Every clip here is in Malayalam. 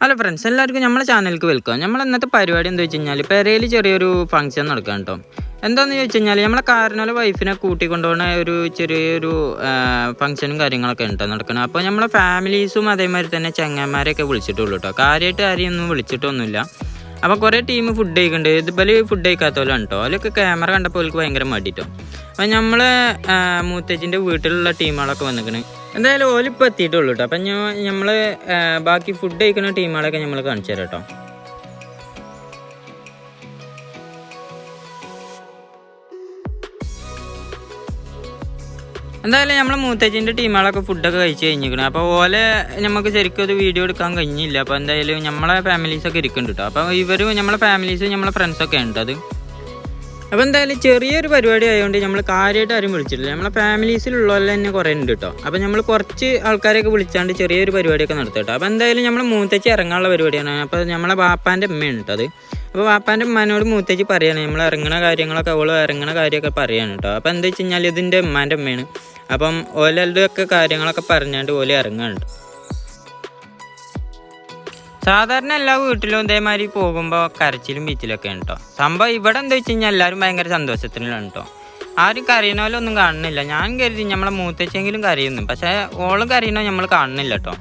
ഹലോ ഫ്രണ്ട്സ് എല്ലാവർക്കും നമ്മുടെ ചാനലിലേക്ക് വെൽക്കം നമ്മൾ ഇന്നത്തെ പരിപാടി എന്താ വെച്ച് കഴിഞ്ഞാൽ പെരയിൽ ചെറിയൊരു ഫംഗ്ഷൻ നടക്കാം കേട്ടോ എന്താണെന്ന് ചോദിച്ചു കഴിഞ്ഞാൽ നമ്മളെ കാരണവരെ വൈഫിനെ കൂട്ടിക്കൊണ്ടുപോകുന്ന ഒരു ചെറിയൊരു ഫംഗ്ഷനും കാര്യങ്ങളൊക്കെ ഉണ്ട് നടക്കണം. അപ്പോൾ നമ്മളെ ഫാമിലീസും അതേമാതിരി തന്നെ ചങ്ങന്മാരെയൊക്കെ വിളിച്ചിട്ടുള്ളൂ കേട്ടോ കാര്യമായിട്ട് ആരെയൊന്നും വിളിച്ചിട്ടൊന്നുമില്ല. അപ്പോൾ കുറേ ടീം ഫുഡ് കഴിക്കുന്നുണ്ട് ഇതുപോലെ ഫുഡ് കഴിക്കാത്തവരാണ് കേട്ടോ അതിലൊക്കെ ക്യാമറ കണ്ടപ്പോൾ അവർക്ക് ഭയങ്കര മടിട്ടോ അപ്പോൾ നമ്മളെ മൂത്തച്ഛന്റെ വീട്ടിലുള്ള ടീമുകളൊക്കെ വന്നിക്കണ്. എന്തായാലും ഓലിപ്പോൾ എത്തിയിട്ടുള്ളൂ കേട്ടോ അപ്പം നമ്മൾ ബാക്കി ഫുഡ് കഴിക്കുന്ന ടീമുകളൊക്കെ നമ്മൾ കാണിച്ചു തരാം കേട്ടോ എന്തായാലും നമ്മൾ മൂത്തച്ഛന്റെ ടീമുകളൊക്കെ ഫുഡൊക്കെ കഴിച്ച് കഴിഞ്ഞിരിക്കണം. അപ്പോൾ ഓലെ നമുക്ക് ശരിക്കും ഒരു വീഡിയോ എടുക്കാൻ കഴിഞ്ഞില്ല. അപ്പോൾ എന്തായാലും നമ്മളെ ഫാമിലീസൊക്കെ ഇരിക്കുന്നുണ്ട് കേട്ടോ അപ്പോൾ ഇവരും നമ്മളെ ഫാമിലീസും നമ്മളെ ഫ്രണ്ട്സൊക്കെ ഉണ്ട് അത്. അപ്പോൾ എന്തായാലും ചെറിയൊരു പരിപാടി ആയതുകൊണ്ട് നമ്മൾ കാര്യമായിട്ട് ആരും വിളിച്ചിട്ടില്ല. നമ്മളെ ഫാമിലീസിലുള്ളവരെ തന്നെ കുറേ ഉണ്ട് കേട്ടോ അപ്പോൾ നമ്മൾ കുറച്ച് ആൾക്കാരെയൊക്കെ വിളിച്ചാണ്ട് ചെറിയൊരു പരിപാടിയൊക്കെ നടത്തും കേട്ടോ അപ്പോൾ എന്തായാലും നമ്മൾ മൂത്തച്ചി ഇറങ്ങാനുള്ള പരിപാടിയാണ്. അപ്പോൾ നമ്മളെ വാപ്പാന്റെ അമ്മയാണ് കേട്ടോ അത്. അപ്പോൾ വാപ്പാന്റെ ഉമ്മാനോട് മൂത്തച്ചി പറയാണ്. നമ്മൾ ഇറങ്ങണ കാര്യങ്ങളൊക്കെ അവൾ ഇറങ്ങണ കാര്യമൊക്കെ പറയാണ് കേട്ടോ അപ്പോൾ എന്താ വെച്ച് കഴിഞ്ഞാൽ ഇതിന്റെ ഉമ്മാന്റെ അമ്മയാണ് അപ്പം ഓലയുടെ ഒക്കെ കാര്യങ്ങളൊക്കെ പറഞ്ഞാണ്ട് ഓല ഇറങ്ങാനുണ്ട് സാധാരണ എല്ലാ വീട്ടിലും ഇതേമാതിരി പോകുമ്പോൾ കരച്ചിലും ബീച്ചിലൊക്കെ ഉണ്ടോ സംഭവം ഇവിടെ എന്താ വെച്ച് കഴിഞ്ഞാൽ എല്ലാവരും ഭയങ്കര സന്തോഷത്തിലാണ് കേട്ടോ ആരും കരയുന്ന പോലെ ഒന്നും കാണുന്നില്ല. ഞാൻ കരുതി നമ്മളെ മൂത്തച്ചെങ്കിലും കരയുന്നു. പക്ഷേ ഓളും കരയണോ നമ്മൾ കാണുന്നില്ല കേട്ടോ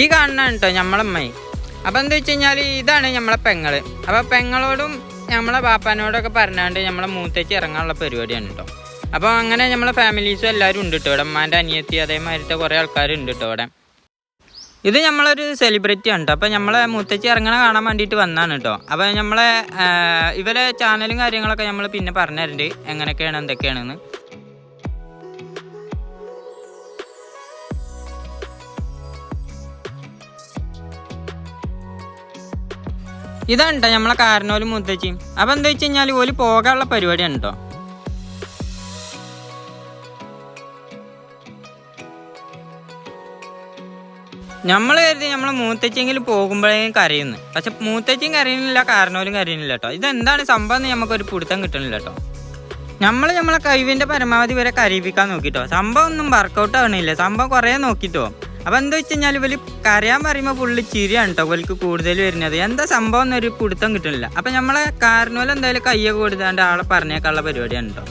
ഈ കാണുന്ന കേട്ടോ നമ്മളമ്മായി അപ്പം എന്താ വെച്ച് കഴിഞ്ഞാൽ ഇതാണ് നമ്മളെ പെങ്ങൾ. അപ്പം പെങ്ങളോടും നമ്മളെ പാപ്പാനോടൊക്കെ പറഞ്ഞാണ്ട് നമ്മളെ മൂത്തേക്ക് ഇറങ്ങാനുള്ള പരിപാടിയാണ് കേട്ടോ. അപ്പോൾ അങ്ങനെ നമ്മളെ ഫാമിലീസും എല്ലാവരും ഉണ്ട് കേട്ടോ ഇവിടെ. അമ്മാന്റെ അനിയത്തി അതേമാതിരത്തെ കുറേ ആൾക്കാരുണ്ട് കേട്ടോ ഇവിടെ. ഇത് നമ്മളൊരു സെലിബ്രിറ്റി ആണ് കേട്ടോ. അപ്പോൾ നമ്മളെ മുത്തച്ഛി ഇറങ്ങണ കാണാൻ വേണ്ടിയിട്ട് വന്നാണ് കേട്ടോ. അപ്പോൾ നമ്മളെ ഇവരെ ചാനലും കാര്യങ്ങളൊക്കെ നമ്മൾ പിന്നെ പറഞ്ഞു തരുന്നുണ്ട് എങ്ങനെയൊക്കെയാണ് എന്തൊക്കെയാണെന്ന്. ഇതാണ് നമ്മളെ കാരണോലും മുത്തച്ചി അപ്പം എന്താ വെച്ച് കഴിഞ്ഞാൽ ഓൽ പോകാനുള്ള പരിപാടിയാണ് കേട്ടോ നമ്മൾ കരുതി നമ്മളെ മൂത്തച്ചെങ്കിലും പോകുമ്പോഴേക്കും കരയുന്നു. പക്ഷെ മൂത്തച്ചും കരയുന്നില്ല കാരണവരും കരയുന്നില്ല കേട്ടോ. ഇതെന്താണ് സംഭവം എന്ന് നമുക്കൊരു പിടുത്തം കിട്ടണില്ല കേട്ടോ. നമ്മൾ നമ്മളെ കഴിവിന്റെ പരമാവധി വരെ കരയിപ്പിക്കാൻ നോക്കിട്ടോ. സംഭവം ഒന്നും വർക്കൗട്ട് ആവണില്ല. സംഭവം കുറേ നോക്കിട്ടോ. അപ്പൊ എന്താ വെച്ച് കഴിഞ്ഞാൽ ഇവർ കരയാൻ പറയുമ്പോൾ പുള്ളി ചിരിയാണ് കേട്ടോ ഇവർക്ക് കൂടുതൽ വരുന്നത്. എന്താ സംഭവം എന്നൊരു പിടുത്തം കിട്ടണില്ല. അപ്പൊ നമ്മളെ കാരണവരും എന്തായാലും കയ്യൊക്കെ കൊടുത്താണ്ട് ആളെ പറഞ്ഞേക്കാനുള്ള പരിപാടിയാണ് കേട്ടോ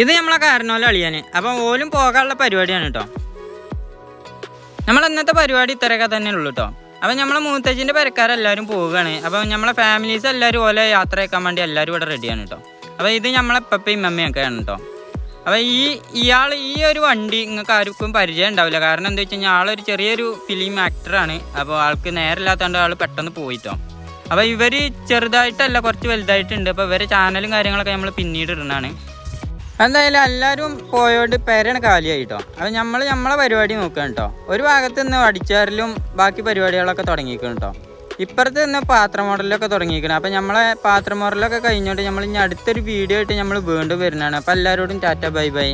ഇത് നമ്മളെ കാരണോലും അളിയാന്. അപ്പം ഓലും പോകാനുള്ള പരിപാടിയാണ് കേട്ടോ നമ്മൾ ഇന്നത്തെ പരിപാടി ഇത്രയൊക്കെ തന്നെ ഉള്ളൂ കേട്ടോ അപ്പം നമ്മളെ മൂത്തച്ഛന്റെ പരക്കാരെല്ലാവരും പോവുകയാണ്. അപ്പം നമ്മളെ ഫാമിലീസ് എല്ലാവരും ഓലെ യാത്ര അയക്കാൻ വേണ്ടി എല്ലാവരും ഇവിടെ റെഡിയാണ് കേട്ടോ അപ്പോൾ ഇത് നമ്മളെ പപ്പയും ആണ് കേട്ടോ അപ്പോൾ ഈ ഇയാൾ ഈ ഒരു വണ്ടി നിങ്ങൾക്ക് ആർക്കും പരിചയം ഉണ്ടാവില്ല. കാരണം എന്താ വെച്ച് കഴിഞ്ഞാൽ ആളൊരു ചെറിയൊരു ഫിലിം ആക്ടറാണ് അപ്പോൾ ആൾക്ക് നേരമില്ലാത്തതുകൊണ്ട് ആൾ പെട്ടെന്ന് പോയിട്ടോ. അപ്പോൾ ഇവർ ചെറുതായിട്ടല്ല കുറച്ച് വലുതായിട്ടുണ്ട്. അപ്പോൾ ഇവരെ ചാനലും കാര്യങ്ങളൊക്കെ നമ്മൾ പിന്നീട് ഇടുന്നതാണ്. എന്തായാലും എല്ലാവരും പോയോണ്ട് പേരാണ് കാലിയായിട്ടോ. അപ്പോൾ നമ്മൾ നമ്മളെ പരിപാടി നോക്കുകയാണ് കേട്ടോ ഒരു ഭാഗത്ത് നിന്ന് അടിച്ചാറിലും ബാക്കി പരിപാടികളൊക്കെ തുടങ്ങിയിരിക്കണം കേട്ടോ ഇപ്പുറത്ത് തന്നെ പാത്ര മോഡലൊക്കെ തുടങ്ങിയിരിക്കണം. അപ്പം നമ്മളെ പാത്ര മോഡലൊക്കെ കഴിഞ്ഞോണ്ട് നമ്മൾ ഇനി അടുത്തൊരു വീഡിയോ ആയിട്ട് നമ്മൾ വീണ്ടും വരുന്നതാണ്. അപ്പം എല്ലാവരോടും ടാറ്റ ബൈ ബൈ.